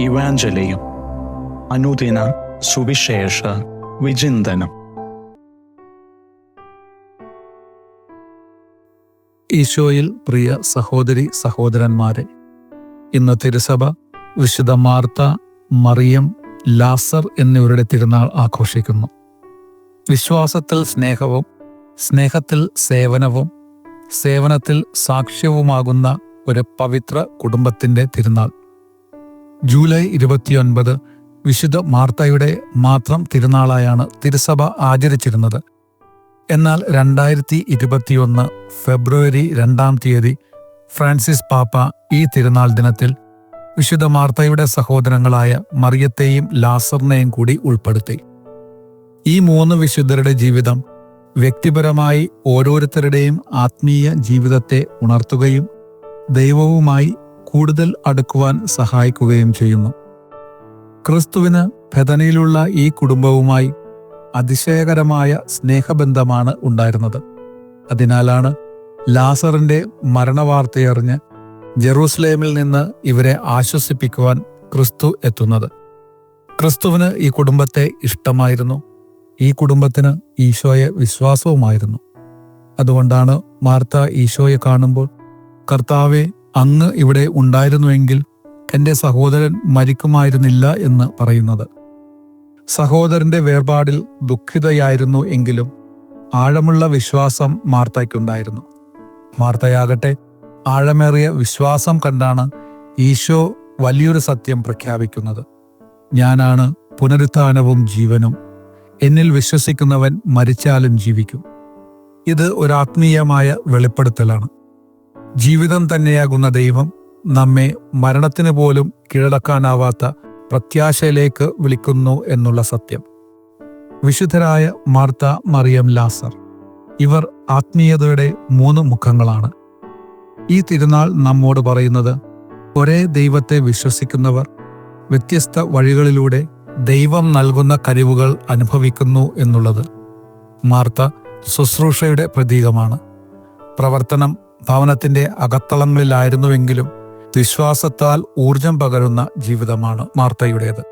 ഇവാഞ്ചലിയും അനുദിന സുവിശേഷ വിചിന്തനം. ഈശോയിൽ പ്രിയ സഹോദരി സഹോദരന്മാരെ ഇന്ന് തിരുസഭ വിശുദ്ധ മാർത്ത മറിയം ലാസർ എന്നിവരുടെ തിരുനാൾ ആഘോഷിക്കുന്നു. വിശ്വാസത്തിൽ സ്നേഹവും സ്നേഹത്തിൽ സേവനവും സേവനത്തിൽ സാക്ഷ്യവുമാകുന്ന ഒരു പവിത്ര കുടുംബത്തിന്റെ തിരുനാൾ. ജൂലൈ ഇരുപത്തിയൊൻപത് വിശുദ്ധ മാർത്തയുടെ മാത്രം തിരുനാളായാണ് തിരുസഭ ആചരിച്ചിരുന്നത്. എന്നാൽ രണ്ടായിരത്തി ഇരുപത്തിയൊന്ന് ഫെബ്രുവരി രണ്ടാം തീയതി ഫ്രാൻസിസ് പാപ്പ ഈ തിരുനാൾ ദിനത്തിൽ വിശുദ്ധ മാർത്തയുടെ സഹോദരങ്ങളായ മറിയത്തെയും ലാസറിനെയും കൂടി ഉൾപ്പെടുത്തി. ഈ മൂന്ന് വിശുദ്ധരുടെ ജീവിതം വ്യക്തിപരമായി ഓരോരുത്തരുടെയും ആത്മീയ ജീവിതത്തെ ഉണർത്തുകയും ദൈവവുമായി കൂടുതൽ അടുക്കുവാൻ സഹായിക്കുകയും ചെയ്യുന്നു. ക്രിസ്തുവിന് ഭദനയിലുള്ള ഈ കുടുംബവുമായി അതിശയകരമായ സ്നേഹബന്ധമാണ് ഉണ്ടായിരുന്നത്. അതിനാലാണ് ലാസറിന്റെ മരണവാർത്തയറിഞ്ഞ് ജെറൂസലേമിൽ നിന്ന് ഇവരെ ആശ്വസിപ്പിക്കുവാൻ ക്രിസ്തു എത്തുന്നത്. ക്രിസ്തുവിന് ഈ കുടുംബത്തെ ഇഷ്ടമായിരുന്നു. ഈ കുടുംബത്തിന് ഈശോയെ വിശ്വാസവുമായിരുന്നു. അതുകൊണ്ടാണ് മാർത്ത ഈശോയെ കാണുമ്പോൾ കർത്താവെ അങ്ങ് ഇവിടെ ഉണ്ടായിരുന്നുവെങ്കിൽ എന്റെ സഹോദരൻ മരിക്കുമായിരുന്നില്ല എന്ന് പറയുന്നത്. സഹോദരന്റെ വേർപാടിൽ ദുഃഖിതയായിരുന്നു എങ്കിലും ആഴമുള്ള വിശ്വാസം മാർത്തയ്ക്കുണ്ടായിരുന്നു. മാർത്തയാകട്ടെ ആഴമേറിയ വിശ്വാസം കണ്ടാണ് ഈശോ വലിയൊരു സത്യം പ്രഖ്യാപിക്കുന്നത്. ഞാനാണ് പുനരുത്ഥാനവും ജീവനും. എന്നിൽ വിശ്വസിക്കുന്നവൻ മരിച്ചാലും ജീവിക്കും. ഇത് ഒരാത്മീയമായ വെളിപ്പെടുത്തലാണ്. ജീവിതം തന്നെയാകുന്ന ദൈവം നമ്മെ മരണത്തിന് പോലും കീഴടക്കാനാവാത്ത പ്രത്യാശയിലേക്ക് വിളിക്കുന്നു എന്നുള്ള സത്യം. വിശുദ്ധരായ മാർത്ത മറിയം ലാസർ ഇവർ ആത്മീയതയുടെ മൂന്ന് മുഖങ്ങളാണ്. ഈ തിരുനാൾ നമ്മോട് പറയുന്നത് ഒരേ ദൈവത്തെ വിശ്വസിക്കുന്നവർ വ്യത്യസ്ത വഴികളിലൂടെ ദൈവം നൽകുന്ന കഴിവുകൾ അനുഭവിക്കുന്നു എന്നുള്ളത്. മാർത്ത ശുശ്രൂഷയുടെ പ്രതീകമാണ്. പ്രവർത്തനം ഭവനത്തിന്റെ അകത്തളങ്ങളിലായിരുന്നുവെങ്കിലും വിശ്വാസത്താൽ ഊർജം പകരുന്ന ജീവിതമാണ് മാർത്തയുടേത്.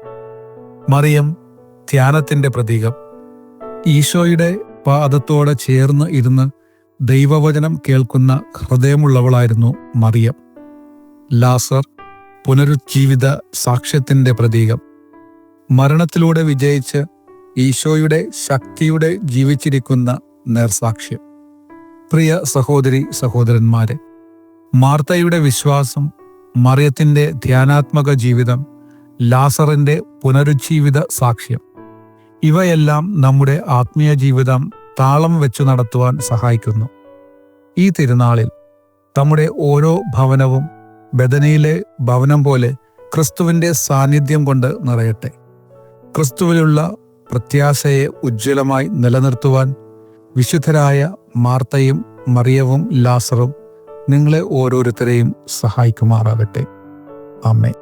മറിയം ധ്യാനത്തിന്റെ പ്രതീകം. ഈശോയുടെ പാദത്തോടെ ചേർന്ന് ഇരുന്ന് ദൈവവചനം കേൾക്കുന്ന ഹൃദയമുള്ളവളായിരുന്നു മറിയം. ലാസർ പുനരുജ്ജീവിത സാക്ഷ്യത്തിന്റെ പ്രതീകം. മരണത്തിലൂടെ വിജയിച്ച് ഈശോയുടെ ശക്തിയുടെ ജീവിച്ചിരിക്കുന്ന നേർസാക്ഷ്യം. പ്രിയ സഹോദരി സഹോദരന്മാരെ മാർത്തയുടെ വിശ്വാസം മറിയത്തിന്റെ ധ്യാനാത്മക ജീവിതം ലാസറിന്റെ പുനരുജ്ജീവിത സാക്ഷ്യം ഇവയെല്ലാം നമ്മുടെ ആത്മീയ ജീവിതം താളം വെച്ചു നടത്തുവാൻ സഹായിക്കുന്നു. ഈ തിരുനാളിൽ നമ്മുടെ ഓരോ ഭവനവും ബദനയിലെ ഭവനം പോലെ ക്രിസ്തുവിന്റെ സാന്നിധ്യം കൊണ്ട് നിറയട്ടെ. ക്രിസ്തുവിലുള്ള പ്രത്യാശയെ ഉജ്ജ്വലമായി നിലനിർത്തുവാൻ വിശുദ്ധരായ മാർത്തയും മറിയവും ലാസറും നിങ്ങളെ ഓരോരുത്തരെയും സഹായിക്കുമാറാകട്ടെ. അമ്മേ